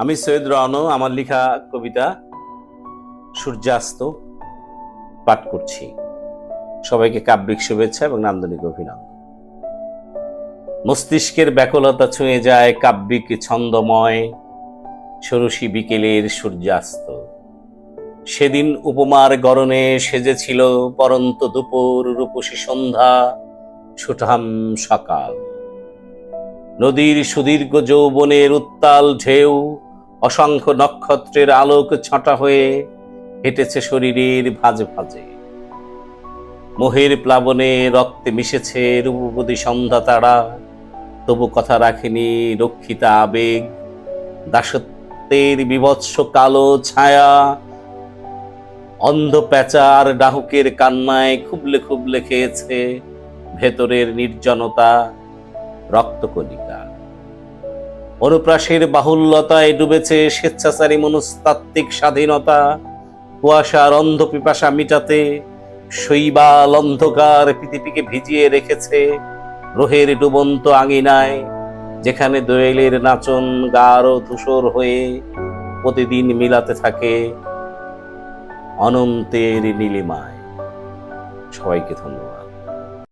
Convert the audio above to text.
আমি সৈয়দ রনো, আমার লেখা কবিতা সূর্যাস্ত পাঠ করছি। সবাইকে কাব্যিক শুভেচ্ছা এবং নান্দনিক অভিনন্দন। মস্তিষ্কের ব্যাকুলতা ছুঁয়ে যায় কাব্যিক ছন্দময় ষোড়শী বিকেলের সূর্যাস্ত। সেদিন উপমার গরণে সেজেছিল পরন্ত দুপুর রূপসী সন্ধ্যা, সুঠাম সকাল। নদীর সুদীর্ঘ যৌবনের উত্তাল ঢেউ অসংখ্য নক্ষত্রের আলোক ছটা হয়ে হেঁটেছে শরীরের ভাজে ভাজে। মোহের প্লাবনে রক্তে মিশেছে রূপবতী সন্ধ্যা তারা। তবু কথা রাখেনি রক্ষিতা আবেগ। দাসত্বের বিভৎস কালো ছায়া। অন্ধ প্যাচার ডাহুকের কান্নায় খুবলে খুবলে খেয়েছে ভেতরের নির্জনতা। রক্তকণিকা। অনুপ্রাসের বাহুল্যতায় ডুবেছে স্বেচ্ছাচারী মনস্তাত্ত্বিক স্বাধীনতা। কুয়াশার অন্ধ পিপাসা মিটাতে শৈবাল অন্ধকার পৃথিবীকে ভিজিয়ে রেখেছে রোহের ডুবন্ত আঙিনায়, যেখানে দোয়েলের নাচন গাঢ় ধূসর হয়ে প্রতিদিন মিলাতে থাকে অনন্তের নীলিমায়। সবাইকে ধন্যবাদ।